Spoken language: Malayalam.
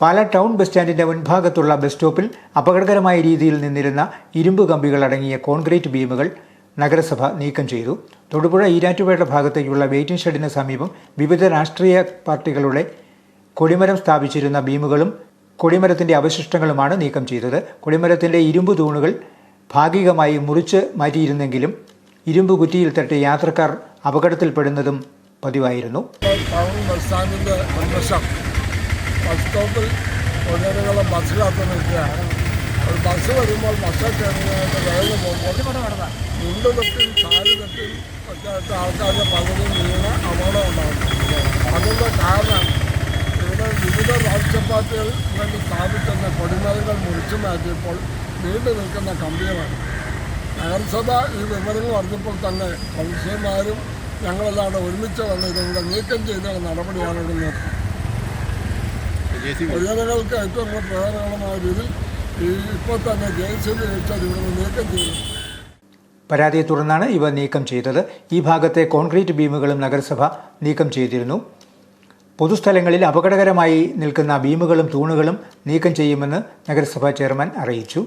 പാലാ ടൗൺ ബസ് സ്റ്റാൻഡിന്റെ മുൻഭാഗത്തുള്ള ബസ് സ്റ്റോപ്പിൽ അപകടകരമായ രീതിയിൽ നിന്നിരുന്ന ഇരുമ്പ് കമ്പികൾ അടങ്ങിയ കോൺക്രീറ്റ് ബീമുകൾ നഗരസഭ നീക്കം ചെയ്തു. തൊടുപുഴ ഈരാറ്റുപേട്ട ഭാഗത്തേക്കുള്ള വെയിറ്റിംഗ് ഷെഡിന് സമീപം വിവിധ രാഷ്ട്രീയ പാർട്ടികളുടെ കൊടിമരം സ്ഥാപിച്ചിരുന്ന ബീമുകളും കൊടിമരത്തിന്റെ അവശിഷ്ടങ്ങളുമാണ് നീക്കം ചെയ്തത്. കൊടിമരത്തിന്റെ ഇരുമ്പ് തൂണുകൾ ഭാഗികമായി മുറിച്ച് മാറ്റിയിരുന്നെങ്കിലും ഇരുമ്പ് കുറ്റിയിൽ തട്ടി യാത്രക്കാർ അപകടത്തിൽപ്പെടുന്നതും പതിവായിരുന്നു. ബസ് സ്റ്റോപ്പിൽ മുൻവശം ബസ് ബസ്സിനകത്ത് നിൽക്കുകയാണ്. ഒരു ബസ് വരുമ്പോൾ ബസ്സൊക്കെ കയറുന്നതിന്റെ വേഗം പോകുമ്പോൾ മുണ്ട് തട്ടിൽ കാൽ തട്ടിൽ പറ്റാത്ത ആൾക്കാരുടെ പകുതി വീണ് അപകടം ഉണ്ടാകുന്നു അതിന്റെ കാരണം ഇവിടെ വിവിധ രാജ്യപാർട്ടികൾ പാർട്ടികൾ വേണ്ടി സ്ഥാപിക്കുന്ന കൊടിമരങ്ങൾ മുറിച്ചു മാറ്റിയപ്പോൾ നീണ്ടു നിൽക്കുന്ന കമ്പികളാണ്. നഗരസഭ ഈ വിവരങ്ങൾ അറിഞ്ഞപ്പോൾ തന്നെ കൗൺസിലർമാരും ഞങ്ങളെല്ലാം ഒരുമിച്ച് വന്ന് ഇതിവിടെ നീക്കം ചെയ്ത നടപടിയാണ് ഇവിടെ പൊതുജനങ്ങൾക്ക് ഏറ്റവും കൂടുതൽ പ്രയോജനകരമായ രീതിയിൽ ഈ ഇപ്പോൾ തന്നെ ജയിച്ചത് ഇവിടെ നീക്കം ചെയ്തു. പരാതിയെ തുടർന്നാണ് ഇവ നീക്കം ചെയ്തത്. ഈ ഭാഗത്തെ കോൺക്രീറ്റ് ബീമുകളും നഗരസഭ നീക്കം ചെയ്തിരുന്നു. പൊതുസ്ഥലങ്ങളിൽ അപകടകരമായി നിൽക്കുന്ന ബീമുകളും തൂണുകളും നീക്കം ചെയ്യുമെന്ന് നഗരസഭാ ചെയർമാൻ അറിയിച്ചു.